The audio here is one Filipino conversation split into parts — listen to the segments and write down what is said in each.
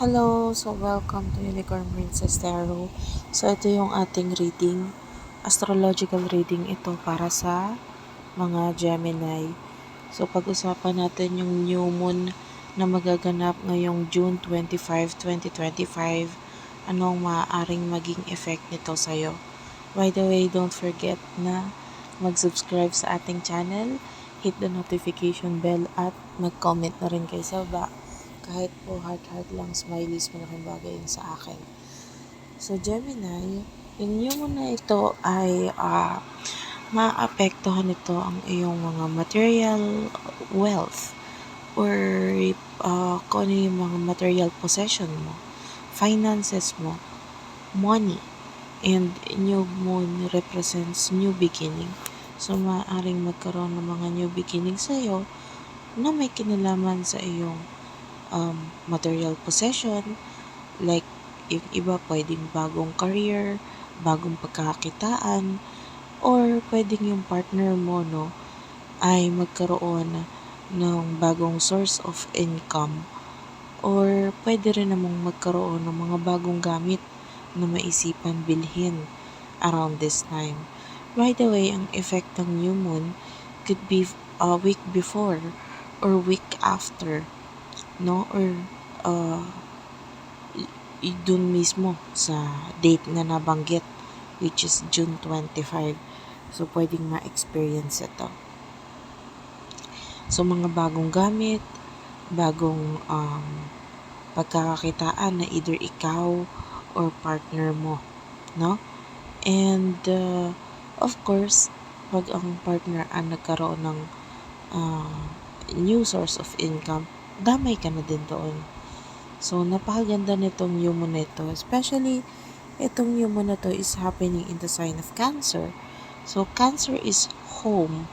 Hello! So, welcome to Unicorn Princess Tarot. So, ito yung ating reading. Astrological reading ito para sa mga Gemini. So, pag-usapan natin yung new moon na magaganap ngayong June 25, 2025. Anong maaaring maging effect nito sa'yo. By the way, don't forget na mag-subscribe sa ating channel, hit the notification bell at mag-comment na rin kayo sa baba kahit po heart-heart lang, smileys, malaking bagay yun sa akin. So, Gemini, moon na ito ay uh, maapektuhan ito ang iyong mga material wealth or uh, kung ano yung mga material possession mo, finances mo, money, and new moon represents new beginning. So, maaaring magkaroon ng mga new beginning sa'yo na may kinalaman sa iyong um, material possession, like yung iba pwedeng bagong career, bagong pagkakakitaan, or pwedeng yung partner mo, no, ay magkaroon ng bagong source of income, or pwede rin namang magkaroon ng mga bagong gamit na maisipan bilhin around this time. By the way, ang effect ng new moon could be a week before or week after no? Or uh, dun mismo sa date na nabanggit which is June 25. So, pwedeng ma-experience ito. So, mga bagong gamit, bagong um, pagkakakitaan na either ikaw or partner mo, no? And, uh, of course, pag ang partner ang nagkaroon ng uh, new source of income, damay ka na din doon. So, napakaganda nitong human na ito. Especially, itong human na to is happening in the sign of Cancer. So, Cancer is home.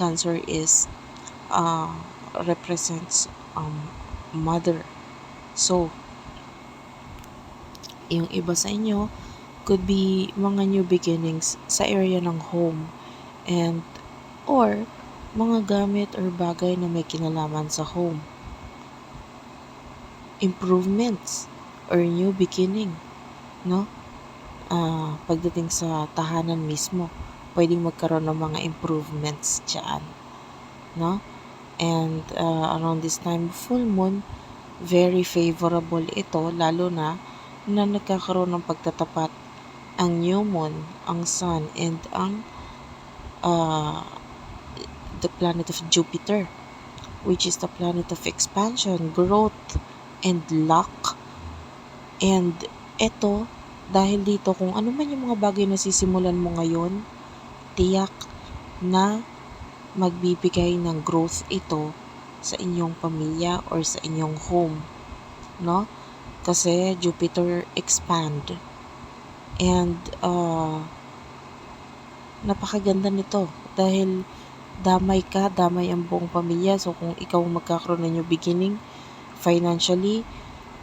Cancer is, uh, represents um, mother. So, yung iba sa inyo could be mga new beginnings sa area ng home and or mga gamit or bagay na may kinalaman sa home improvements or new beginning, no? Uh, pagdating sa tahanan mismo, pwedeng magkaroon ng mga improvements dyan, no? And uh, around this time, full moon, very favorable ito, lalo na na nagkakaroon ng pagtatapat ang new moon, ang sun, and ang uh, the planet of Jupiter, which is the planet of expansion, growth, and luck. And eto, dahil dito kung ano man yung mga bagay na sisimulan mo ngayon, tiyak na magbibigay ng growth ito sa inyong pamilya or sa inyong home. No? Kasi Jupiter expand. And uh, napakaganda nito dahil damay ka, damay ang buong pamilya. So kung ikaw magkakaroon ng new beginning, financially,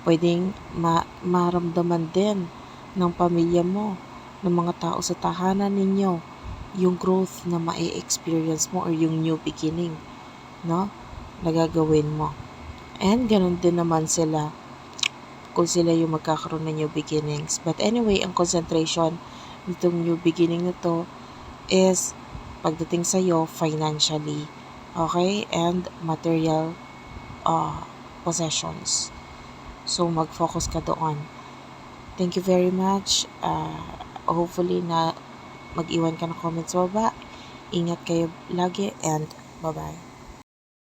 pwedeng ma- maramdaman din ng pamilya mo, ng mga tao sa tahanan ninyo, yung growth na ma-experience mo or yung new beginning, no? Nagagawin mo. And ganun din naman sila kung sila yung magkakaroon ng new beginnings. But anyway, ang concentration nitong new beginning na to is pagdating sa iyo financially, okay? And material uh, possessions. So, mag-focus ka doon. Thank you very much. Uh, hopefully na mag-iwan ka ng comments baba. Ingat kayo lagi and bye-bye.